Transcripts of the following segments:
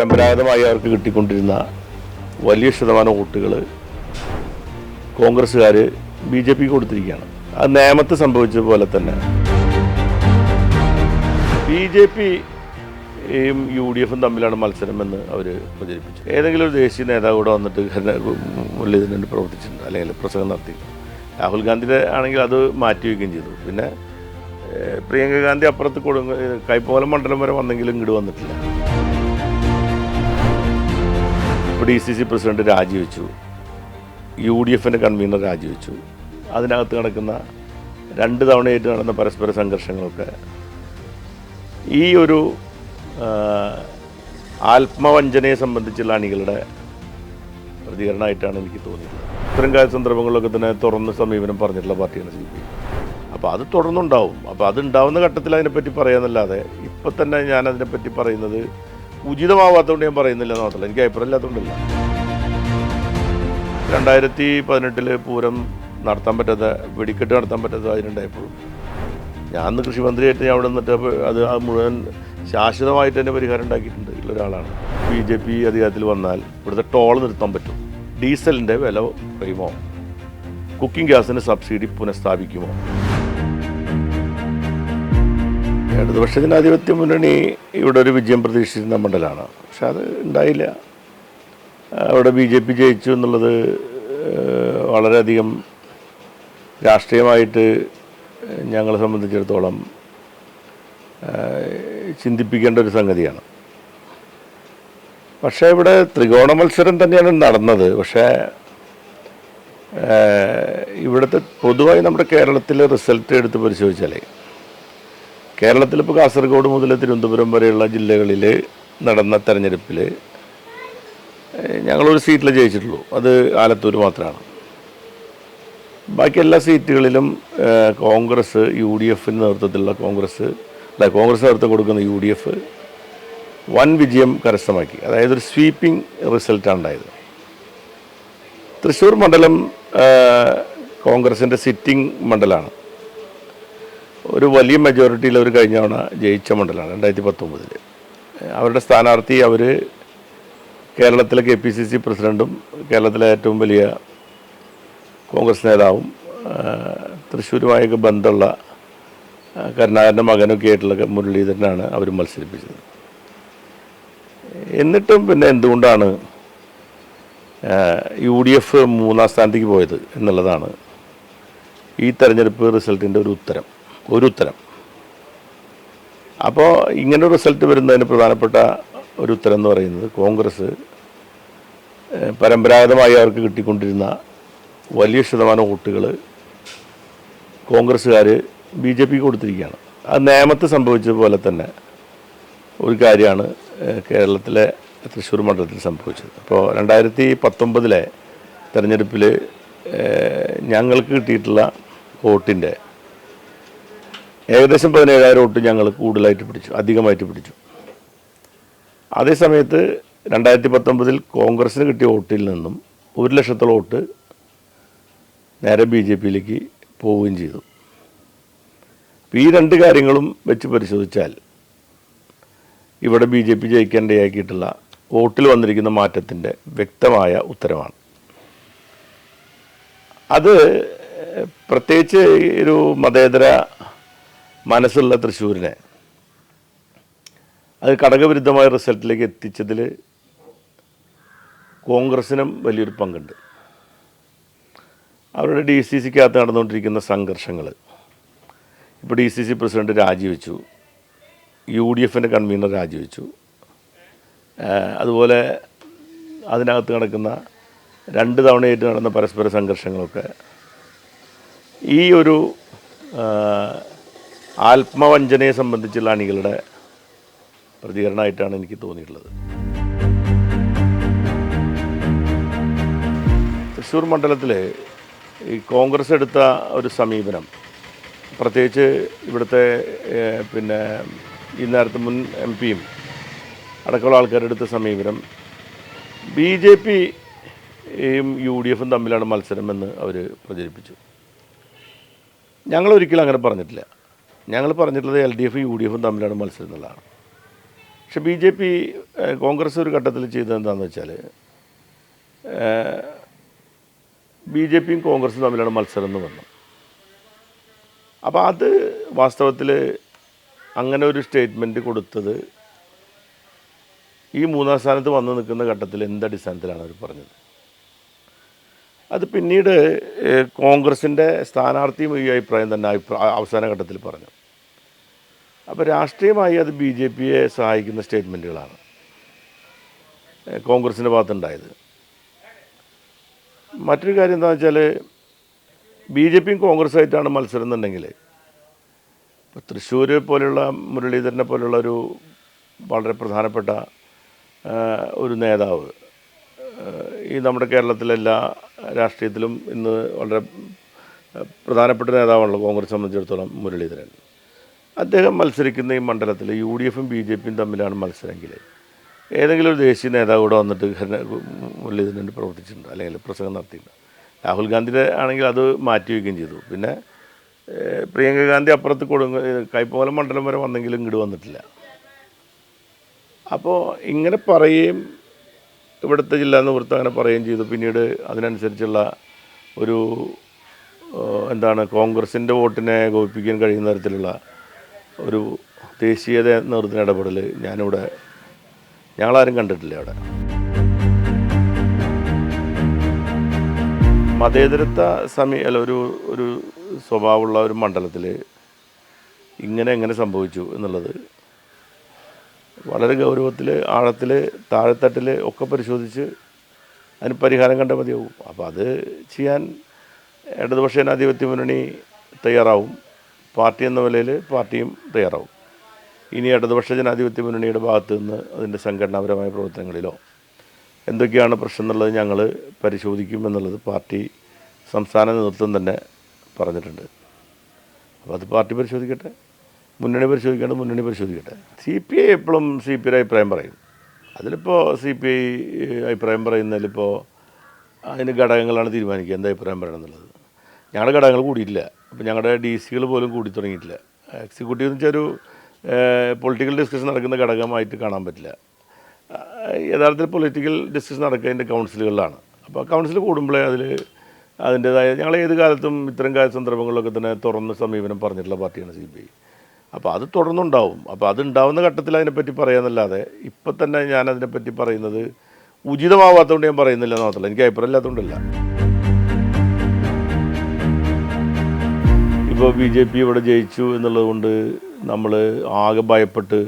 പരമ്പരാഗതമായി അവർക്ക് കിട്ടിക്കൊണ്ടിരുന്ന വലിയ ശതമാനം വോട്ടുകൾ കോൺഗ്രസ്സുകാർ ബി ജെ പിക്ക് കൊടുത്തിരിക്കുകയാണ്. അത് നേമത്ത് സംഭവിച്ച പോലെ തന്നെ. B J P U D എഫും തമ്മിലാണ് മത്സരമെന്ന് അവർ പ്രചരിപ്പിച്ചു. ഏതെങ്കിലും ഒരു ദേശീയ നേതാവ് കൂടെ വന്നിട്ട് മുരളീധരൻ പ്രവർത്തിച്ചിട്ടുണ്ട് അല്ലെങ്കിൽ പ്രസംഗം നടത്തി. രാഹുൽ ഗാന്ധിയുടെ ആണെങ്കിൽ അത് മാറ്റിവെക്കുകയും ചെയ്തു. പിന്നെ പ്രിയങ്ക ഗാന്ധി അപ്പുറത്ത് കൊടുങ്ങ കൈപ്പോലം മണ്ഡലം വരെ വന്നെങ്കിലും ഇങ്ങോട്ട് വന്നിട്ടില്ല. ഇപ്പോൾ ഡി സി സി പ്രസിഡന്റ് രാജിവെച്ചു. യു ഡി എഫിന്റെ കൺവീനർ രാജിവെച്ചു. അതിനകത്ത് നടക്കുന്ന രണ്ട് തവണയായിട്ട് നടന്ന പരസ്പര സംഘർഷങ്ങളൊക്കെ ഈ ഒരു ആത്മവഞ്ചനയെ സംബന്ധിച്ചുള്ള അണികളുടെ പ്രതികരണമായിട്ടാണ് എനിക്ക് തോന്നിയത്. ഇത്തരം കാര്യ സന്ദർഭങ്ങളിലൊക്കെ തന്നെ തുറന്ന് സമീപനം പറഞ്ഞിട്ടുള്ള പാർട്ടിയാണ് സി പി അപ്പോൾ അത് തുടർന്നുണ്ടാവും. അപ്പോൾ അത് ഉണ്ടാവുന്ന ഘട്ടത്തിൽ അതിനെപ്പറ്റി പറയാമെന്നല്ലാതെ ഇപ്പം തന്നെ ഞാൻ അതിനെപ്പറ്റി പറയുന്നത് ഉചിതമാവാത്തതുകൊണ്ട് ഞാൻ പറയുന്നില്ല മാത്രമല്ല. എനിക്ക് അഭിപ്രായം ഇല്ലാത്തതുകൊണ്ടല്ല രണ്ടായിരത്തി പതിനെട്ടിൽ പൂരം നടത്താൻ പറ്റാത്ത വെടിക്കെട്ട് നടത്താൻ പറ്റാത്ത അതിനുണ്ടായപ്പോൾ ഞാൻ അന്ന് കൃഷിമന്ത്രിയായിട്ട് ഞാൻ അവിടെ നിന്നിട്ട് അത് മുഴുവൻ ശാശ്വതമായിട്ട് തന്നെ പരിഹാരം ഉണ്ടാക്കിയിട്ടുണ്ട് ഒരാളാണ്. ബി ജെ പി അധികാരത്തിൽ വന്നാൽ ഇവിടുത്തെ ടോൾ നിർത്താൻ പറ്റും. ഡീസലിന്റെ വില കുറയുമോ? കുക്കിംഗ് ഗ്യാസിന് സബ്സിഡി പുനഃസ്ഥാപിക്കുമോ? ഇടതുപക്ഷ ജനാധിപത്യ മുന്നണി ഇവിടെ ഒരു വിജയം പ്രതീക്ഷിച്ചിരുന്ന മണ്ഡലമാണ്. പക്ഷെ അത് ഉണ്ടായില്ല. അവിടെ ബി ജെ പി ജയിച്ചു എന്നുള്ളത് വളരെയധികം രാഷ്ട്രീയമായിട്ട് ഞങ്ങളെ സംബന്ധിച്ചിടത്തോളം ചിന്തിപ്പിക്കേണ്ട ഒരു സംഗതിയാണ്. പക്ഷേ ഇവിടെ ത്രികോണ മത്സരം തന്നെയാണ് നടന്നത്. പക്ഷേ ഇവിടുത്തെ പൊതുവായി നമ്മുടെ കേരളത്തിലെ റിസൾട്ട് എടുത്ത് പരിശോധിച്ചാലേ കേരളത്തിൽ ഇപ്പോൾ കാസർഗോഡ് മുതൽ തിരുവനന്തപുരം വരെയുള്ള ജില്ലകളിൽ നടന്ന തെരഞ്ഞെടുപ്പിൽ ഞങ്ങളൊരു സീറ്റിൽ ജയിച്ചിട്ടുള്ളൂ. അത് ആലത്തൂർ മാത്രമാണ് ബാക്കി എല്ലാ സീറ്റുകളിലും കോൺഗ്രസ് യു ഡി എഫിന് നേതൃത്വത്തിലുള്ള കോൺഗ്രസ് അല്ല കോൺഗ്രസ് നേതൃത്വം കൊടുക്കുന്ന യു ഡി എഫ് വൻ വിജയം കരസ്ഥമാക്കി. അതായത് ഒരു സ്വീപ്പിംഗ് റിസൾട്ടാണ് ഉണ്ടായത്. തൃശ്ശൂർ മണ്ഡലം കോൺഗ്രസിന്റെ സിറ്റിംഗ് മണ്ഡലമാണ്. ഒരു വലിയ മെജോറിറ്റിയിൽ അവർ കഴിഞ്ഞ തവണ ജയിച്ച മണ്ഡലമാണ് രണ്ടായിരത്തി പത്തൊമ്പതിൽ അവരുടെ സ്ഥാനാർത്ഥി അവർ കേരളത്തിലെ കെ പി സി സി പ്രസിഡന്റും കേരളത്തിലെ ഏറ്റവും വലിയ കോൺഗ്രസ് നേതാവും തൃശ്ശൂരുമായൊക്കെ ബന്ധമുള്ള കരുണാകരന്റെ മകനൊക്കെ ആയിട്ടുള്ള മുരളീധരനാണ് അവർ മത്സരിപ്പിച്ചത്. എന്നിട്ടും പിന്നെ എന്തുകൊണ്ടാണ് യു ഡി എഫ് മൂന്നാം സ്ഥാനത്തേക്ക് പോയത് എന്നുള്ളതാണ് ഈ തെരഞ്ഞെടുപ്പ് റിസൾട്ടിന്റെ ഒരു ഉത്തരം. ഒരു ഉത്തരം അപ്പോൾ ഇങ്ങനെ റിസൾട്ട് വരുന്നതിന് പ്രധാനപ്പെട്ട ഒരു ഉത്തരം എന്ന് പറയുന്നത് കോൺഗ്രസ് പരമ്പരാഗതമായി അവർക്ക് കിട്ടിക്കൊണ്ടിരുന്ന വലിയ ശതമാനം വോട്ടുകൾ കോൺഗ്രസ്സുകാർ ബി ജെ പിക്ക് കൊടുത്തിരിക്കുകയാണ്. അത് നേമത്ത് സംഭവിച്ചതുപോലെ തന്നെ ഒരു കാര്യമാണ് കേരളത്തിലെ തൃശ്ശൂർ മണ്ഡലത്തിൽ സംഭവിച്ചത്. അപ്പോൾ രണ്ടായിരത്തി പത്തൊമ്പതിലെ തെരഞ്ഞെടുപ്പിൽ ഞങ്ങൾക്ക് കിട്ടിയിട്ടുള്ള വോട്ടിന്റെ ഏകദേശം പതിനേഴായിരം വോട്ട് ഞങ്ങൾ കൂടുതലായിട്ട് പിടിച്ചു അധികമായിട്ട് പിടിച്ചു. അതേ സമയത്ത് രണ്ടായിരത്തി പത്തൊമ്പതിൽ കോൺഗ്രസ്സിന് കിട്ടിയ വോട്ടിൽ നിന്നും ഒരു ലക്ഷത്തോളം വോട്ട് നേരെ ബി ജെ പിയിലേക്ക് പോവുകയും ചെയ്തു. ഈ രണ്ട് കാര്യങ്ങളും വെച്ച് പരിശോധിച്ചാൽ ഇവിടെ ബി ജെ പി ജയിക്കേണ്ടയാക്കിയിട്ടുള്ള വോട്ടിൽ വന്നിരിക്കുന്ന മാറ്റത്തിന്റെ വ്യക്തമായ ഉത്തരവാണ് അത് പ്രത്യേകിച്ച് ഒരു മതേതര മനസ്സുള്ള തൃശ്ശൂരിനെ. അത് ഘടകവിരുദ്ധമായ റിസൾട്ടിലേക്ക് എത്തിച്ചതിൽ കോൺഗ്രസിനും വലിയൊരു പങ്കുണ്ട്. അവരുടെ ഡി സി സിക്കകത്ത് നടന്നുകൊണ്ടിരിക്കുന്ന സംഘർഷങ്ങൾ ഇപ്പോൾ ഡി സി സി പ്രസിഡന്റ് രാജിവെച്ചു. യു ഡി എഫിന്റെ കൺവീനർ രാജിവെച്ചു. അതുപോലെ അതിനകത്ത് നടക്കുന്ന രണ്ട് തവണയായിട്ട് നടന്ന പരസ്പര സംഘർഷങ്ങളൊക്കെ ഈ ഒരു ആത്മവഞ്ചനയെ സംബന്ധിച്ചുള്ള അണികളുടെ പ്രതികരണമായിട്ടാണ് എനിക്ക് തോന്നിയിട്ടുള്ളത്. തൃശ്ശൂർ മണ്ഡലത്തിൽ ഈ കോൺഗ്രസ് എടുത്ത ഒരു സമീപനം പ്രത്യേകിച്ച് ഇവിടുത്തെ പിന്നെ ഈ നേരത്തെ മുൻ എം പിയും അടക്കമുള്ള ആൾക്കാരെടുത്ത സമീപനം ബി ജെ പിയും യു ഡി എഫും തമ്മിലാണ് മത്സരമെന്ന് അവർ പ്രചരിപ്പിച്ചു. ഞങ്ങളൊരിക്കലും അങ്ങനെ പറഞ്ഞിട്ടില്ല. ഞങ്ങൾ പറഞ്ഞിട്ടുള്ളത് എൽ ഡി എഫും യു ഡി എഫും തമ്മിലാണ് മത്സരം എന്നുള്ളതാണ്. പക്ഷെ ബി ജെ പി കോൺഗ്രസ് ഒരു ഘട്ടത്തിൽ ചെയ്തത് എന്താണെന്ന് വെച്ചാൽ ബി ജെ പിയും കോൺഗ്രസും തമ്മിലാണ് മത്സരം എന്ന് പറഞ്ഞു. അപ്പോൾ അത് വാസ്തവത്തിൽ അങ്ങനെ ഒരു സ്റ്റേറ്റ്മെന്റ് കൊടുത്തത് ഈ മൂന്നാം സ്ഥാനത്ത് വന്നു നിൽക്കുന്ന ഘട്ടത്തിൽ എന്ത് അടിസ്ഥാനത്തിലാണ് അവർ പറഞ്ഞത്? അത് പിന്നീട് കോൺഗ്രസിന്റെ സ്ഥാനാർത്ഥിയും ഈ അഭിപ്രായം തന്നെ അഭിപ്രായ അവസാന ഘട്ടത്തിൽ പറഞ്ഞു. അപ്പോൾ രാഷ്ട്രീയമായി അത് ബി ജെ പിയെ സഹായിക്കുന്ന സ്റ്റേറ്റ്മെന്റുകളാണ് കോൺഗ്രസിന്റെ ഭാഗത്തുണ്ടായത്. മറ്റൊരു കാര്യം എന്താണെന്ന് വെച്ചാൽ ബി ജെ പിയും കോൺഗ്രസ്സായിട്ടാണ് മത്സരം എന്നുണ്ടെങ്കിൽ ഇപ്പോൾ തൃശ്ശൂർ പോലെയുള്ള മുരളീധരനെ പോലെയുള്ള ഒരു വളരെ പ്രധാനപ്പെട്ട ഒരു നേതാവ്. ഈ നമ്മുടെ കേരളത്തിലെ എല്ലാ രാഷ്ട്രീയത്തിലും ഇന്ന് വളരെ പ്രധാനപ്പെട്ട നേതാവാണല്ലോ കോൺഗ്രസ് സംബന്ധിച്ചിടത്തോളം മുരളീധരൻ. അദ്ദേഹം മത്സരിക്കുന്ന ഈ മണ്ഡലത്തിൽ യു ഡി എഫും ബി ജെ പിയും തമ്മിലാണ് മത്സരമെങ്കിൽ ഏതെങ്കിലും ഒരു ദേശീയ നേതാവ് കൂടെ വന്നിട്ട് മുരളീധരൻ പ്രവർത്തിച്ചിട്ടുണ്ട് അല്ലെങ്കിൽ പ്രസംഗം നടത്തിയിട്ടുണ്ട്. രാഹുൽ ഗാന്ധിയുടെ ആണെങ്കിൽ അത് മാറ്റി വയ്ക്കുകയും ചെയ്തു. പിന്നെ പ്രിയങ്ക ഗാന്ധി അപ്പുറത്ത് കൊടുങ്ങ കൈപ്പോലം മണ്ഡലം വരെ വന്നെങ്കിലും ഇങ്ങോട്ട് വന്നിട്ടില്ല. അപ്പോൾ ഇങ്ങനെ പറയുകയും ഇവിടുത്തെ ജില്ലാ നിവൃത്തം അങ്ങനെ പറയുകയും ചെയ്തു. പിന്നീട് അതിനനുസരിച്ചുള്ള ഒരു എന്താണ് കോൺഗ്രസിന്റെ വോട്ടിനെ ഗോപിപ്പിക്കാൻ കഴിയുന്ന തരത്തിലുള്ള ഒരു ദേശീയത നിർത്തുന്ന ഇടപെടൽ ഞാനിവിടെ ഞങ്ങളാരും കണ്ടിട്ടില്ല അവിടെ. മതേതരത്വ സമീ അല്ല ഒരു ഒരു സ്വഭാവമുള്ള ഒരു മണ്ഡലത്തിൽ ഇങ്ങനെ എങ്ങനെ സംഭവിച്ചു എന്നുള്ളത് വളരെ ഗൗരവത്തിൽ ആഴത്തിൽ താഴെത്തട്ടിൽ ഒക്കെ പരിശോധിച്ച് അതിന് പരിഹാരം കണ്ടാൽ മതിയാവും. അപ്പോൾ അത് ചെയ്യാൻ ഇടതുപക്ഷ ജനാധിപത്യ മുന്നണി തയ്യാറാവും. പാർട്ടി എന്ന നിലയിൽ പാർട്ടിയും തയ്യാറാവും. ഇനി ഇടതുപക്ഷ ജനാധിപത്യ മുന്നണിയുടെ ഭാഗത്തു നിന്ന് അതിന്റെ സംഘടനാപരമായ പ്രവർത്തനങ്ങളിലോ എന്തൊക്കെയാണ് പ്രശ്നം എന്നുള്ളത് ഞങ്ങൾ പരിശോധിക്കും എന്നുള്ളത് പാർട്ടി സംസ്ഥാന നേതൃത്വം തന്നെ പറഞ്ഞിട്ടുണ്ട്. അപ്പോൾ അത് പാർട്ടി പരിശോധിക്കട്ടെ മുന്നണി പരിശോധിക്കേണ്ട മുന്നണി പരിശോധിക്കട്ടെ. സി പി ഐ എപ്പോഴും സി പി ഐ അഭിപ്രായം പറയും. അതിലിപ്പോൾ സി പി ഐ അഭിപ്രായം പറയുന്നതിലിപ്പോൾ അതിന് ഘടകങ്ങളാണ് തീരുമാനിക്കുക. എന്താ അഭിപ്രായം പറയണം എന്നുള്ളത് ഞങ്ങളുടെ ഘടകങ്ങൾ കൂടിയിട്ടില്ല. അപ്പോൾ ഞങ്ങളുടെ ഡി സികൾ പോലും കൂടി തുടങ്ങിയിട്ടില്ല. എക്സിക്യൂട്ടീവ് എന്ന് വെച്ചാൽ ഒരു പൊളിറ്റിക്കൽ ഡിസ്കഷൻ നടക്കുന്ന ഘടകമായിട്ട് കാണാൻ പറ്റില്ല. യഥാർത്ഥത്തിൽ പൊളിറ്റിക്കൽ ഡിസ്കഷൻ നടക്കുന്നതിന്റെ കൗൺസിലുകളിലാണ് അപ്പോൾ കൗൺസിൽ കൂടുമ്പോഴേ അതിൽ അതിന്റേതായ ഞങ്ങൾ ഏത് കാലത്തും ഇത്തരം കാല സന്ദർഭങ്ങളിലൊക്കെ തന്നെ തുറന്ന സമീപനം പറഞ്ഞിട്ടുള്ള പാർട്ടിയാണ് സി ബി ഐ. അപ്പോൾ അത് തുടർന്നുണ്ടാവും. അപ്പോൾ അത് ഉണ്ടാവുന്ന ഘട്ടത്തിൽ അതിനെപ്പറ്റി പറയാമെന്നല്ലാതെ ഇപ്പം തന്നെ ഞാൻ അതിനെപ്പറ്റി പറയുന്നത് ഉചിതമാവാത്തതുകൊണ്ട് ഞാൻ പറയുന്നില്ല എന്ന് മാത്രമല്ല എനിക്ക് അഭിപ്രായം ഇല്ലാത്തതുകൊണ്ടല്ല ഇപ്പോൾ ബി ജെ പി ഇവിടെ ജയിച്ചു എന്നുള്ളത് കൊണ്ട് നമ്മൾ ആകെ ഭയപ്പെട്ട്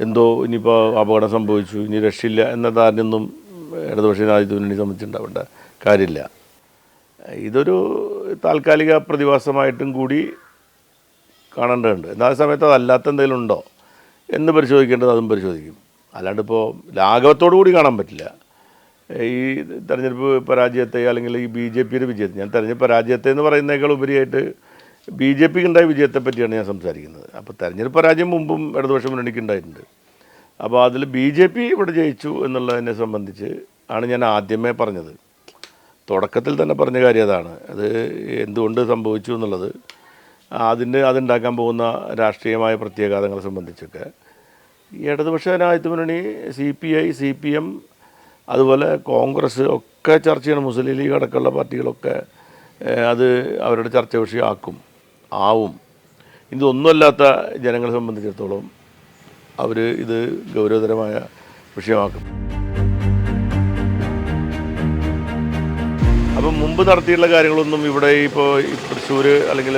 എന്തോ ഇനിയിപ്പോൾ അപകടം സംഭവിച്ചു ഇനി രക്ഷയില്ല എന്ന ധാരണയൊന്നും ഇടതുപക്ഷ മുന്നണി സംബന്ധിച്ചുണ്ടാവേണ്ട കാര്യമില്ല. ഇതൊരു താൽക്കാലിക പ്രതിഭാസമായിട്ടും കൂടി കാണേണ്ടതുണ്ട്. എന്നാൽ ആ സമയത്ത് അതല്ലാത്ത എന്തെങ്കിലും ഉണ്ടോ എന്ന് പരിശോധിക്കേണ്ടത് അതും പരിശോധിക്കും. അല്ലാണ്ട് ഇപ്പോൾ ലാഘവത്തോടു കൂടി കാണാൻ പറ്റില്ല. ഈ തെരഞ്ഞെടുപ്പ് പരാജയത്തെ അല്ലെങ്കിൽ ഈ ബി ജെ പിയുടെ വിജയത്തെ. ഞാൻ തെരഞ്ഞെടുപ്പ് പരാജയത്തെ എന്ന് പറയുന്നതിനേക്കാൾ ഉപരിയായിട്ട് ബി ജെ പിക്ക് ഉണ്ടായ വിജയത്തെ പറ്റിയാണ് ഞാൻ സംസാരിക്കുന്നത്. അപ്പോൾ തെരഞ്ഞെടുപ്പ് പരാജയം മുമ്പും ഇടതുപക്ഷം മുന്നണിക്ക് ഉണ്ടായിട്ടുണ്ട് അപ്പോൾ അതിൽ ബി ജെ പി ഇവിടെ ജയിച്ചു എന്നുള്ളതിനെ സംബന്ധിച്ച് ആണ് ഞാൻ ആദ്യമേ പറഞ്ഞത്. തുടക്കത്തിൽ തന്നെ പറഞ്ഞ കാര്യം അതാണ്. അത് എന്തുകൊണ്ട് സംഭവിച്ചു എന്നുള്ളത് അതിന് അതുണ്ടാക്കാൻ പോകുന്ന രാഷ്ട്രീയമായ പ്രത്യാഘാതങ്ങളെ സംബന്ധിച്ചൊക്കെ. ഇടതുപക്ഷ ജനാധിപത്യ മുന്നണി C P I C P M അതുപോലെ കോൺഗ്രസ് ഒക്കെ ചർച്ച ചെയ്യണം. മുസ്ലിം ലീഗ് അടക്കമുള്ള പാർട്ടികളൊക്കെ അത് അവരുടെ ചർച്ച വിഷയമാക്കും ആവും. ഇതൊന്നുമല്ലാത്ത ജനങ്ങളെ സംബന്ധിച്ചിടത്തോളം അവർ ഇത് ഗൗരവതരമായ വിഷയമാക്കും. അപ്പം മുമ്പ് നടത്തിയിട്ടുള്ള കാര്യങ്ങളൊന്നും ഇവിടെ ഇപ്പോൾ തൃശ്ശൂർ അല്ലെങ്കിൽ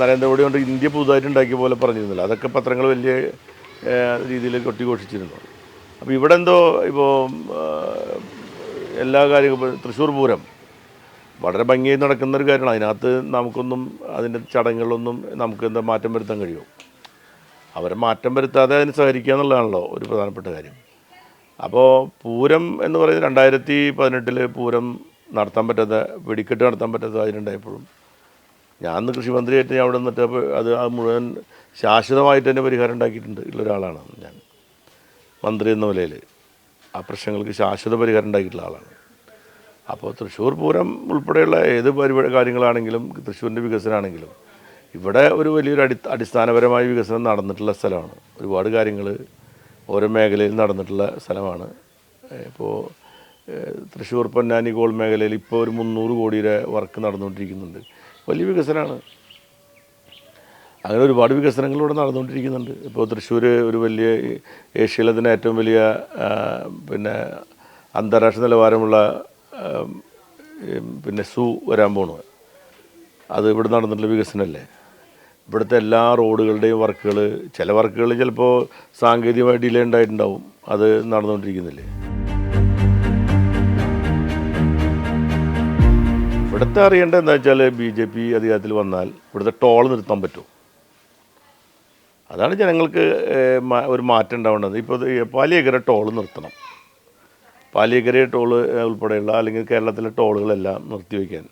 നരേന്ദ്രമോദി കൊണ്ട് ഇന്ത്യ പുതുതായിട്ട് ഉണ്ടാക്കിയ പോലെ പറഞ്ഞിരുന്നില്ല. അതൊക്കെ പത്രങ്ങൾ വലിയ രീതിയിൽ കൊട്ടിഘോഷിച്ചിരുന്നു. അപ്പോൾ ഇവിടെ എന്തോ ഇപ്പോൾ എല്ലാ കാര്യങ്ങളും തൃശ്ശൂർ പൂരം വളരെ ഭംഗിയായി നടക്കുന്ന ഒരു കാര്യമാണ്. അതിനകത്ത് നമുക്കൊന്നും അതിന്റെ ചടങ്ങുകളൊന്നും നമുക്ക് എന്താ മാറ്റം വരുത്താൻ കഴിയുമോ അവരെ മാറ്റം വരുത്താതെ അതിന് സഹകരിക്കുക എന്നുള്ളതാണല്ലോ ഒരു പ്രധാനപ്പെട്ട കാര്യം. അപ്പോൾ പൂരം എന്ന് പറയുന്നത് രണ്ടായിരത്തി പതിനെട്ടിൽ പൂരം നടത്താൻ പറ്റാത്ത വെടിക്കെട്ട് നടത്താൻ പറ്റാത്ത സാഹചര്യം ഉണ്ടായപ്പോഴും ഞാൻ അന്ന് കൃഷിമന്ത്രിയായിട്ട് ഞാൻ അവിടെ നിന്നിട്ട് അത് അത് മുഴുവൻ ശാശ്വതമായിട്ട് തന്നെ പരിഹാരം ഉണ്ടാക്കിയിട്ടുണ്ട് ഉള്ള ഒരാളാണ് ഞാൻ. മന്ത്രി എന്ന നിലയിൽ ആ പ്രശ്നങ്ങൾക്ക് ശാശ്വത പരിഹാരം ഉണ്ടാക്കിയിട്ടുള്ള ആളാണ്. അപ്പോൾ തൃശ്ശൂർ പൂരം ഉൾപ്പെടെയുള്ള ഏത് പരിപാടി കാര്യങ്ങളാണെങ്കിലും തൃശ്ശൂരിന്റെ വികസനമാണെങ്കിലും ഇവിടെ ഒരു വലിയൊരു അടി അടിസ്ഥാനപരമായ വികസനം നടന്നിട്ടുള്ള സ്ഥലമാണ്. ഒരുപാട് കാര്യങ്ങൾ ഓരോ മേഖലയിൽ നടന്നിട്ടുള്ള സ്ഥലമാണ്. ഇപ്പോൾ തൃശ്ശൂർ പൊന്നാനി ഗോൾ മേഖലയിൽ ഇപ്പോൾ ഒരു മുന്നൂറ് കോടിയുടെ വർക്ക് നടന്നുകൊണ്ടിരിക്കുന്നുണ്ട്. വലിയ വികസനമാണ്. അങ്ങനെ ഒരുപാട് വികസനങ്ങൾ ഇവിടെ നടന്നുകൊണ്ടിരിക്കുന്നുണ്ട്. ഇപ്പോൾ തൃശ്ശൂർ ഒരു വലിയ ഏഷ്യയിലെ തന്നെ ഏറ്റവും വലിയ പിന്നെ അന്താരാഷ്ട്ര നിലവാരമുള്ള പിന്നെ സൂ വരാൻ പോണു. അത് ഇവിടെ നടന്നിട്ടുള്ള വികസനമല്ലേ ഇവിടുത്തെ എല്ലാ റോഡുകളുടെയും വർക്കുകൾ ചില വർക്കുകൾ ചിലപ്പോൾ സാങ്കേതികമായി ഡിലേ ഉണ്ടായിട്ടുണ്ടാവും. അത് നടന്നുകൊണ്ടിരിക്കുന്നില്ലേ? ഇവിടുത്തെ അറിയേണ്ട എന്താ വെച്ചാൽ ബി ജെ പി അധികാരത്തിൽ വന്നാൽ ഇവിടുത്തെ ടോൾ നിർത്താൻ പറ്റുമോ അതാണ് ജനങ്ങൾക്ക് ഒരു മാറ്റം ഉണ്ടാവേണ്ടത്. ഇപ്പോൾ പാലിയേക്കര ടോൾ നിർത്തണം. പാലിയേക്കര ടോൾ ഉൾപ്പെടെയുള്ള അല്ലെങ്കിൽ കേരളത്തിലെ ടോളുകളെല്ലാം നിർത്തിവെക്കാൻ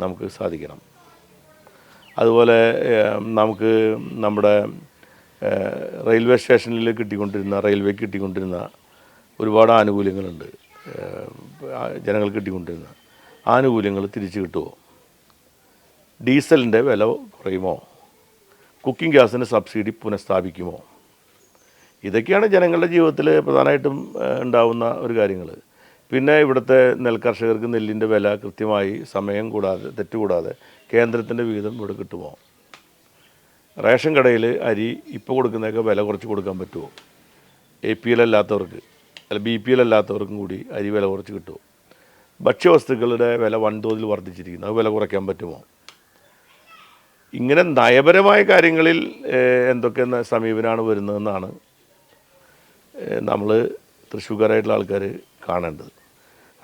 നമുക്ക് സാധിക്കണം. അതുപോലെ നമുക്ക് നമ്മുടെ റെയിൽവേ സ്റ്റേഷനിൽ കിട്ടിക്കൊണ്ടിരുന്ന റെയിൽവേ കിട്ടിക്കൊണ്ടിരുന്ന ഒരുപാട് ആനുകൂല്യങ്ങളുണ്ട്. ജനങ്ങൾ കിട്ടിക്കൊണ്ടിരുന്ന. ആനുകൂല്യങ്ങൾ തിരിച്ചു കിട്ടുമോ ഡീസലിന്റെ വില കുറയുമോ? കുക്കിംഗ് ഗ്യാസിന് സബ്സിഡി പുനഃസ്ഥാപിക്കുമോ? ഇതൊക്കെയാണ് ജനങ്ങളുടെ ജീവിതത്തിൽ പ്രധാനമായിട്ടും ഉണ്ടാവുന്ന ഒരു കാര്യങ്ങൾ പിന്നെ ഇവിടുത്തെ നെൽകർഷകർക്ക് നെല്ലിന്റെ വില കൃത്യമായി സമയം കൂടാതെ തെറ്റുകൂടാതെ കേന്ദ്രത്തിന്റെ വിഹിതം ഇവിടെ കിട്ടുമോ? റേഷൻ കടയിൽ അരി ഇപ്പോൾ കൊടുക്കുന്നതൊക്കെ വില കുറച്ച് കൊടുക്കാൻ പറ്റുമോ? എ പി എൽ അല്ലാത്തവർക്ക് അല്ല ബി പി എൽ അല്ലാത്തവർക്കും കൂടി അരി വില കുറച്ച് കിട്ടുമോ? ഭക്ഷ്യവസ്തുക്കളുടെ വില വൻതോതിൽ വർദ്ധിച്ചിരിക്കുന്നു. അത് വില കുറയ്ക്കാൻ പറ്റുമോ? ഇങ്ങനെ നയപരമായ കാര്യങ്ങളിൽ എന്തൊക്കെ സമീപനമാണ് വരുന്നതെന്നാണ് നമ്മൾ തൃശ്ശൂർക്കാരായിട്ടുള്ള ആൾക്കാർ കാണേണ്ടത്.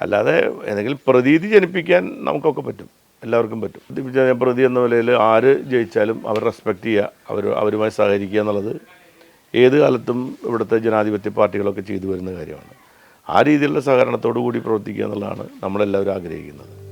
അല്ലാതെ ഏതെങ്കിലും പ്രതീതി ജനിപ്പിക്കാൻ നമുക്കൊക്കെ പറ്റും. എല്ലാവർക്കും പറ്റും. പ്രതി എന്ന നിലയിൽ ആര് ജയിച്ചാലും അവർ റെസ്പെക്റ്റ് ചെയ്യുക അവർ അവരുമായി സഹകരിക്കുക എന്നുള്ളത് ഏത് കാലത്തും ഇവിടുത്തെ ജനാധിപത്യ പാർട്ടികളൊക്കെ ചെയ്തു വരുന്ന കാര്യമാണ്. ആ രീതിയിലുള്ള സഹകരണത്തോടു കൂടി പ്രവർത്തിക്കുക എന്നുള്ളതാണ് നമ്മളെല്ലാവരും ആഗ്രഹിക്കുന്നത്.